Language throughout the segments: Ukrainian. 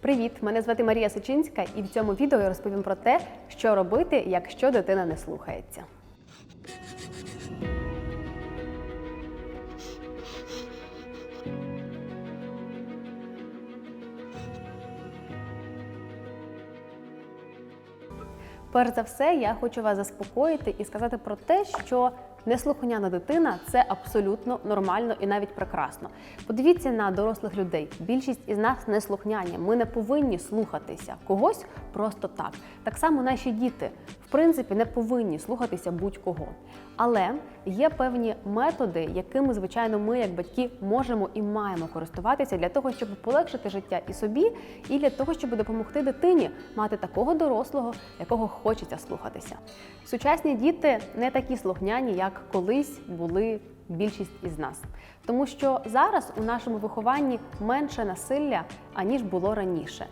Привіт! Мене звати Марія Сичинська, і в цьому відео я розповім про те, що робити, якщо дитина не слухається. Перш за все, я хочу вас заспокоїти і сказати про те, що неслухняна дитина це абсолютно нормально і навіть прекрасно. Подивіться на дорослих людей. Більшість із нас неслухняні. Ми не повинні слухатися когось просто так. Так само наші діти, принципі, не повинні слухатися будь-кого. Але є певні методи, якими, звичайно, ми, як батьки, можемо і маємо користуватися для того, щоб полегшити життя і собі, і для того, щоб допомогти дитині мати такого дорослого, якого хочеться слухатися. Сучасні діти не такі слухняні, як колись були більшість із нас, тому що зараз у нашому вихованні менше насилля аніж було раніше.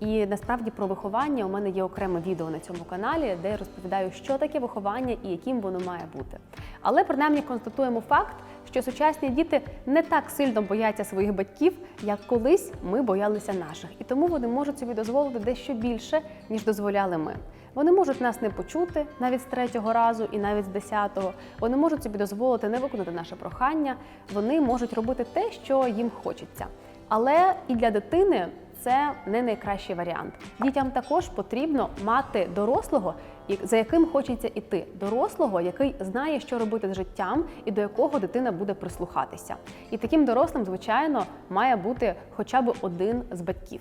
І насправді про виховання у мене є окреме відео на цьому каналі, де я розповідаю, що таке виховання і яким воно має бути. Але принаймні констатуємо факт, що сучасні діти не так сильно бояться своїх батьків, як колись ми боялися наших, і тому вони можуть собі дозволити дещо більше, ніж дозволяли ми. Вони можуть нас не почути навіть з третього разу і навіть з десятого. Вони можуть собі дозволити не виконати наше прохання. Вони можуть робити те, що їм хочеться. Але і для дитини це не найкращий варіант. Дітям також потрібно мати дорослого, за яким хочеться іти. Дорослого, який знає, що робити з життям, і до якого дитина буде прислухатися. І таким дорослим, звичайно, має бути хоча б один з батьків.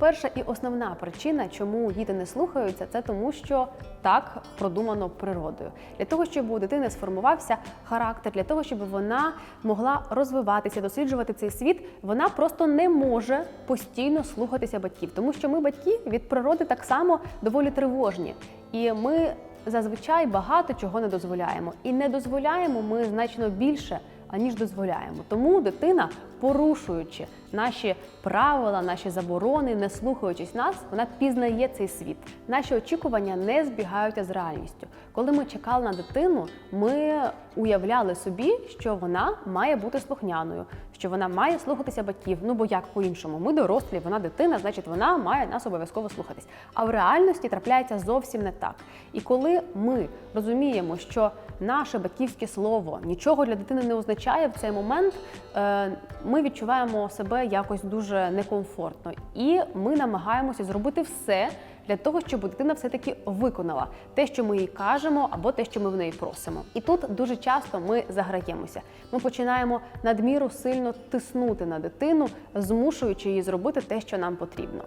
Перша і основна причина, чому діти не слухаються, це тому, що так продумано природою. Для того, щоб у дитини сформувався характер, для того, щоб вона могла розвиватися, досліджувати цей світ, вона просто не може постійно слухатися батьків, тому що ми, батьки, від природи так само доволі тривожні. І ми зазвичай багато чого не дозволяємо. І не дозволяємо ми значно більше, аніж дозволяємо. Тому дитина, порушуючи наші правила, наші заборони, не слухаючись нас, вона пізнає цей світ. Наші очікування не збігаються з реальністю. Коли ми чекали на дитину, ми уявляли собі, що вона має бути слухняною, що вона має слухатися батьків. Ну бо як по-іншому? Ми дорослі, вона дитина, значить вона має нас обов'язково слухатись. А в реальності трапляється зовсім не так. І коли ми розуміємо, що наше батьківське слово нічого для дитини не означає в цей момент, е, ми відчуваємо себе якось дуже некомфортно, і ми намагаємося зробити все для того, щоб дитина все-таки виконала те, що ми їй кажемо, або те, що ми в неї просимо. І тут дуже часто ми заграємося. Ми починаємо надміру сильно тиснути на дитину, змушуючи її зробити те, що нам потрібно.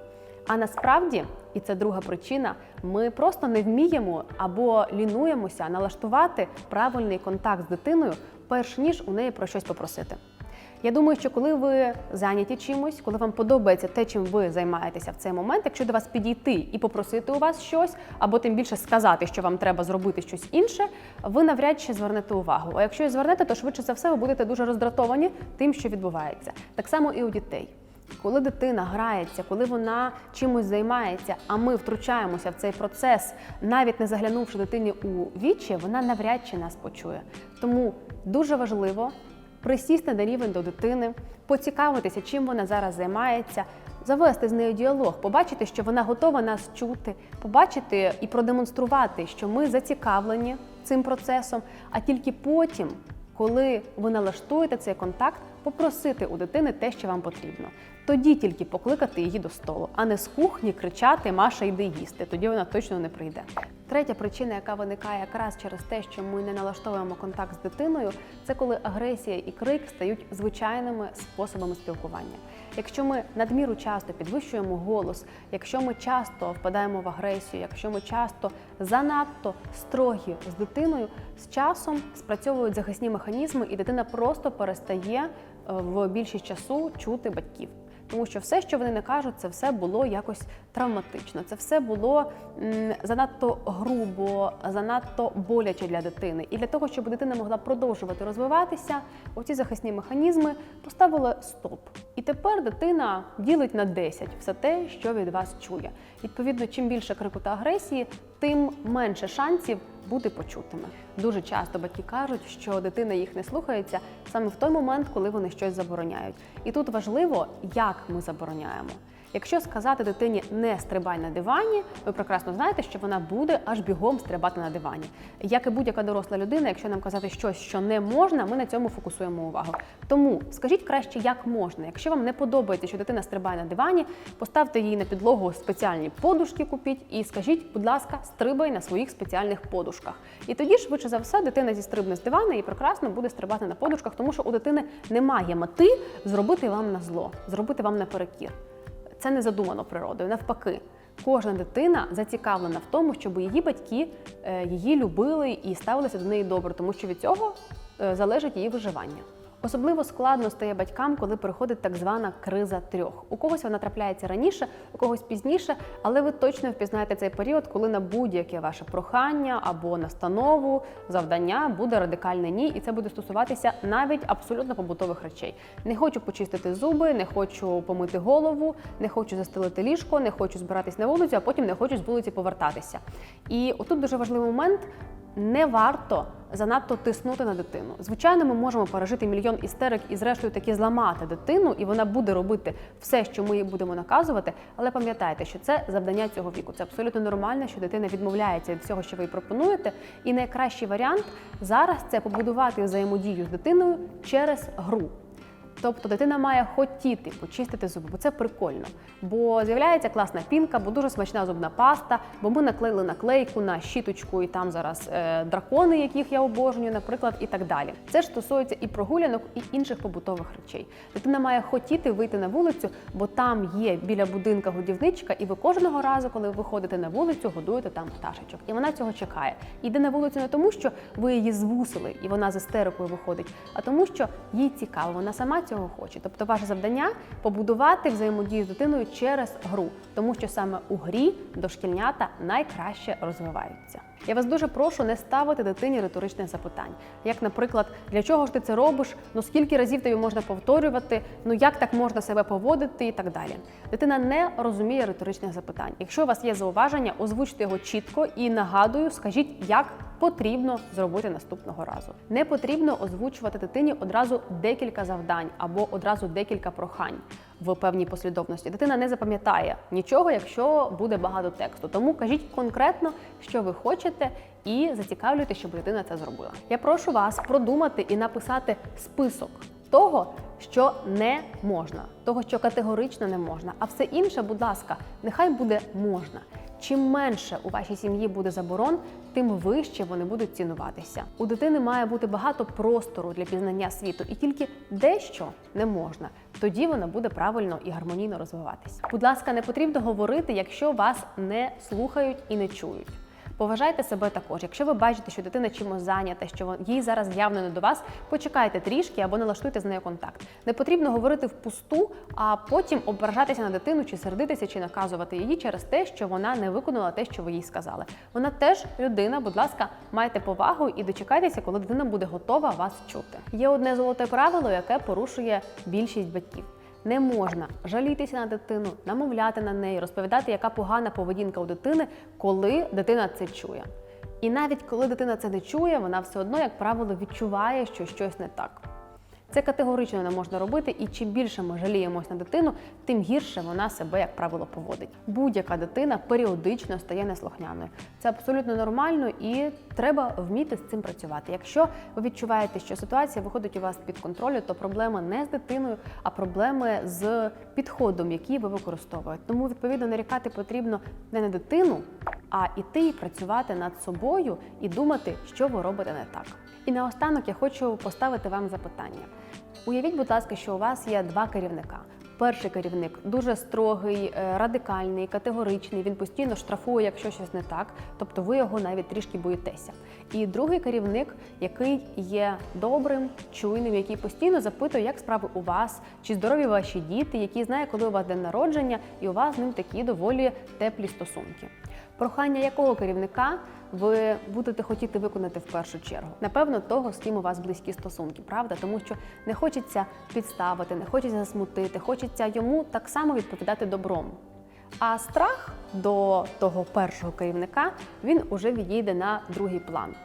А насправді, і це друга причина, ми просто не вміємо або лінуємося налаштувати правильний контакт з дитиною, перш ніж у неї про щось попросити. Я думаю, що коли ви зайняті чимось, коли вам подобається те, чим ви займаєтеся в цей момент, якщо до вас підійти і попросити у вас щось, або тим більше сказати, що вам треба зробити щось інше, ви навряд чи звернете увагу. А якщо звернете, то швидше за все ви будете дуже роздратовані тим, що відбувається. Так само і у дітей. Коли дитина грається, коли вона чимось займається, а ми втручаємося в цей процес, навіть не заглянувши дитині у вічі, вона навряд чи нас почує. Тому дуже важливо присісти на рівень до дитини, поцікавитися, чим вона зараз займається, завести з нею діалог, побачити, що вона готова нас чути, побачити і продемонструвати, що ми зацікавлені цим процесом, а тільки потім. Коли ви налаштуєте цей контакт, попросити у дитини те, що вам потрібно. Тоді тільки покликати її до столу, а не з кухні кричати Маша, йди їсти. Тоді вона точно не прийде. Третя причина, яка виникає якраз через те, що ми не налаштовуємо контакт з дитиною, це коли агресія і крик стають звичайними способами спілкування. Якщо ми надміру часто підвищуємо голос, якщо ми часто впадаємо в агресію, якщо ми часто занадто строгі з дитиною, з часом спрацьовують захисні механізми, і дитина просто перестає в більшість часу чути батьків. Тому що все, що вони не кажуть, це все було якось травматично. Це все було занадто грубо, занадто боляче для дитини. І для того, щоб дитина могла продовжувати розвиватися, оці захисні механізми поставили стоп. І тепер дитина ділить на 10 все те, що від вас чує. Відповідно, чим більше крику та агресії, тим менше шансів бути почутими. Дуже часто батьки кажуть, що дитина їх не слухається саме в той момент, коли вони щось забороняють. І тут важливо, як ми забороняємо. Якщо сказати дитині не стрибай на дивані, ви прекрасно знаєте, що вона буде аж бігом стрибати на дивані. Як і будь-яка доросла людина, якщо нам казати щось, що не можна, ми на цьому фокусуємо увагу. Тому скажіть краще, як можна. Якщо вам не подобається, що дитина стрибає на дивані, поставте їй на підлогу спеціальні подушки, купіть і скажіть, будь ласка, стрибай на своїх спеціальних подушках. І тоді, швидше за все, дитина зістрибне з дивана і прекрасно буде стрибати на подушках, тому що у дитини немає мети зробити вам на зло, зробити вам наперекір. Це не задумано природою. Навпаки, кожна дитина зацікавлена в тому, щоб її батьки е, її любили і ставилися до неї добре, тому що від цього е, залежить її виживання. Особливо складно стає батькам, коли приходить так звана криза трьох. У когось вона трапляється раніше, у когось пізніше, але ви точно впізнаєте цей період, коли на будь-яке ваше прохання або настанову, завдання буде радикальне ні, і це буде стосуватися навіть абсолютно побутових речей. Не хочу почистити зуби, не хочу помити голову, не хочу застелити ліжко, не хочу збиратись на вулицю, а потім не хочу з вулиці повертатися. І отут дуже важливий момент. Не варто занадто тиснути на дитину. Звичайно, ми можемо пережити мільйон істерик і, зрештою, таки зламати дитину, і вона буде робити все, що ми їй будемо наказувати. Але пам'ятайте, що це завдання цього віку. Це абсолютно нормально, що дитина відмовляється від всього, що ви їй пропонуєте. І найкращий варіант зараз це побудувати взаємодію з дитиною через гру. Тобто дитина має хотіти почистити зуби, бо це прикольно. Бо з'являється класна пінка, бо дуже смачна зубна паста, бо ми наклеїли наклейку на щіточку, і там зараз е, дракони, яких я обожнюю, наприклад, і так далі. Це ж стосується і прогулянок, і інших побутових речей. Дитина має хотіти вийти на вулицю, бо там є біля будинка годівничка, і ви кожного разу, коли ви виходите на вулицю, годуєте там пташечок. І вона цього чекає. Йде на вулицю не тому, що ви її звусили, і вона з істерикою виходить, а тому, що їй цікаво, вона сама цього хоче. Тобто, ваше завдання побудувати взаємодію з дитиною через гру, тому що саме у грі дошкільнята найкраще розвиваються. Я вас дуже прошу не ставити дитині риторичних запитань, як, наприклад, для чого ж ти це робиш? Ну скільки разів тобі можна повторювати? Ну як так можна себе поводити і так далі. Дитина не розуміє риторичних запитань. Якщо у вас є зауваження, озвучте його чітко і нагадую, скажіть, як потрібно зробити наступного разу. Не потрібно озвучувати дитині одразу декілька завдань або одразу декілька прохань в певній послідовності. Дитина не запам'ятає нічого, якщо буде багато тексту. Тому кажіть конкретно, що ви хочете, і зацікавлюйте, щоб дитина це зробила. Я прошу вас продумати і написати список того, що не можна, того, що категорично не можна. А все інше, будь ласка, нехай буде можна. Чим менше у вашій сім'ї буде заборон, тим вище вони будуть цінуватися. У дитини має бути багато простору для пізнання світу, і тільки дещо не можна. Тоді вона буде правильно і гармонійно розвиватися. Будь ласка, не потрібно говорити, якщо вас не слухають і не чують. Поважайте себе також. Якщо ви бачите, що дитина чимось зайнята, що їй зараз явно не до вас, почекайте трішки або налаштуйте з нею контакт. Не потрібно говорити впусту, а потім ображатися на дитину, чи сердитися, чи наказувати її через те, що вона не виконала те, що ви їй сказали. Вона теж людина. Будь ласка, майте повагу і дочекайтеся, коли дитина буде готова вас чути. Є одне золоте правило, яке порушує більшість батьків. Не можна жалітися на дитину, намовляти на неї, розповідати, яка погана поведінка у дитини, коли дитина це чує. І навіть коли дитина це не чує, вона все одно, як правило, відчуває, що щось не так. Це категорично не можна робити, і чим більше ми жаліємось на дитину, тим гірше вона себе, як правило, поводить. Будь-яка дитина періодично стає неслухняною. Це абсолютно нормально і треба вміти з цим працювати. Якщо ви відчуваєте, що ситуація виходить у вас під контролю, то проблема не з дитиною, а проблеми з підходом, який ви використовуєте. Тому відповідно нарікати потрібно не на дитину, а іти і працювати над собою і думати, що ви робите не так. І наостанок я хочу поставити вам запитання. Уявіть, будь ласка, що у вас є два керівника. Перший керівник дуже строгий, е, радикальний, категоричний. Він постійно штрафує, якщо щось не так, тобто ви його навіть трішки боїтеся. І другий керівник, який є добрим, чуйним, який постійно запитує, як справи у вас, чи здорові ваші діти, який знає, коли у вас день народження, і у вас з ним такі доволі теплі стосунки. Прохання якого керівника ви будете хотіти виконати в першу чергу? Напевно, того, з ким у вас близькі стосунки, правда? Тому що не хочеться підставити, не хочеться засмутити, хочеться йому так само відповідати добром. А страх до того першого керівника він уже відійде на другий план.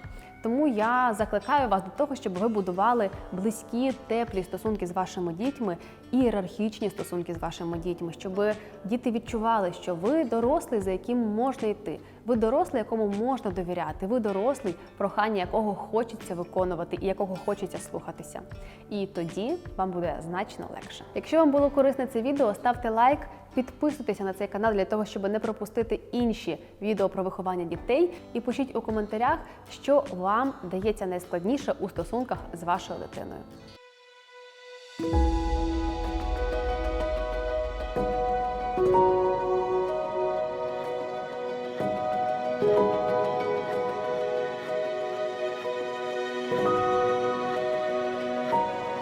Тому я закликаю вас до того, щоб ви будували близькі, теплі стосунки з вашими дітьми, ієрархічні стосунки з вашими дітьми, щоб діти відчували, що ви дорослий, за яким можна йти. Ви дорослий, якому можна довіряти. Ви дорослий, прохання якого хочеться виконувати і якого хочеться слухатися. І тоді вам буде значно легше. Якщо вам було корисне це відео, ставте лайк, підписуйтеся на цей канал для того, щоб не пропустити інші відео про виховання дітей. І пишіть у коментарях, що вам дається найскладніше у стосунках з вашою дитиною.